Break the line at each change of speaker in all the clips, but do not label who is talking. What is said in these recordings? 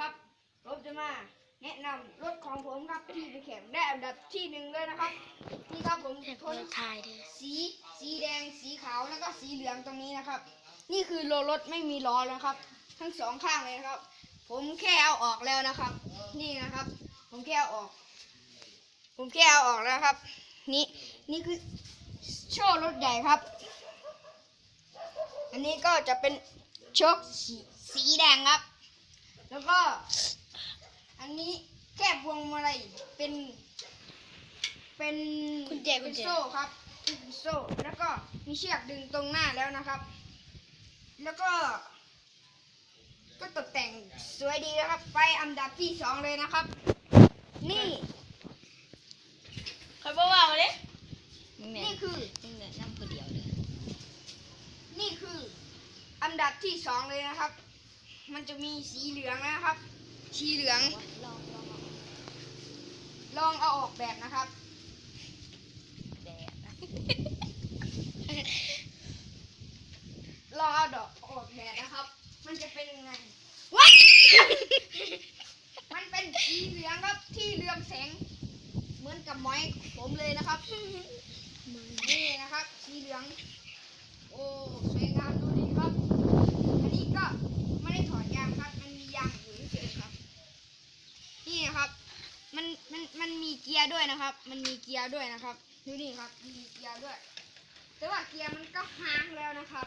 ครับผมจะมาแนะนำรถของผมครับที่ไปแข่งได้อันดับที่หนึ่งเลยนะครับนี่ครับผมทน
ถ่ายดิ
สีสีแดงสีขาวแล้วก็สีเหลืองตรงนี้นะครับ นี่คือโลรถไม่มีล้อแล้วครับ ทั้งสองข้างเลยนะครับ ผมแค่เอาออกแล้วนะครับ นี่นะครับ ผมแค่เอาออก ผมแค่เอาออกแล้วครับ นี่นี่คือโชว์รถใหญ่ครับ อันนี้ก็จะเป็นโชคสีสีแดงครับ แล้วก็ อันนี้แค่พวงมาลัยเป็น เป็น
กุญแจกุญแจ
เป็นโซ่ครับเป็นโซ่แล้วก็มีเชือกดึงตรงหน้าแล้วนะครับ แล้วก็ ก็ตกแต่งสวยดีนะครับ ไปอันดับที่สองเลยนะครับ นี่
ใครบอกว่ามาดิ
นี่คือ
นี่เนี่ยนั่งคนเดียวเลย
นี่คืออันดับที่สองเลยนะครับ มันจะมีสีเหลืองนะครับ สีเหลือง
ลองลอง
ลองเอาออกแบบนะครับ
แดดนะ
ลองเอาดอกออกแบบนะครับ มันจะเป็นยังไงว้ามันเป็นสีเหลืองครับที่เรืองแสง เหมือนกับไม้ผมเลยนะครับ นี่นะครับ สีเหลือง โอ้สวยงามดูดีครับ อันนี้ก็ไม่ได้ถอดยางครับ มันมียางอยู่เฉยๆครับ นี่นะครับ มันมันมันมีเกียร์ด้วยนะครับ มันมีเกียร์ด้วยนะครับดูนี่ครับมีเกียร์ด้วย แต่ว่าเกียร์มันก็ค้างแล้วนะครับ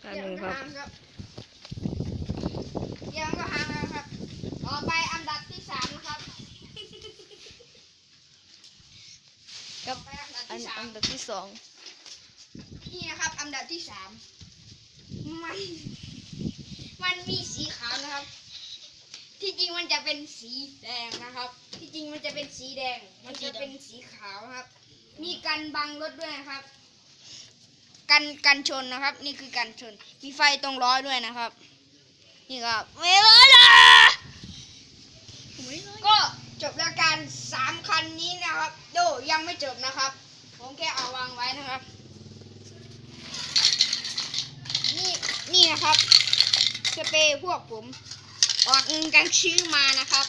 แป๊บนึงครับ
เกียร์มันก็ค้างครับเกียร์มันก็ค้างแล้วครับ ต่อไปอันดับที่สามนะครับ
กับ
ไปอันดับ
อัน
ที่สา
อั
ม
นดับที่สอง
นี่นะครับอันดับที่สามมันมันมีสีขาวนะครับ ที่ จริงมันจะเป็นสีแดงนะครับ ที่จริงมันจะเป็นสีแดง มันจะเป็นสีขาวครับ มีกันบังรถด้วยนะครับ กันกันชนนะครับ นี่คือกันชน มีไฟตรงล้อด้วยนะครับ นี่ครับเวลาละก็จบแล้วการสามคันนี้นะครับโดยังไม่จบนะครับ ผมแค่เอาวางไว้นะครับ นี่นี่นะครับสเปรย์พวกผม ออกเงินกันซื้อมานะครับ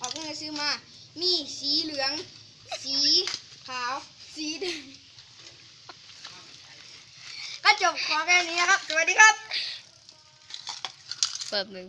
ออกเงินซื้อมา มีสีเหลือง สีขาว สีแดงก็จบขอแค่นี้นะครับ สวัสดีครับ
แป๊บนึง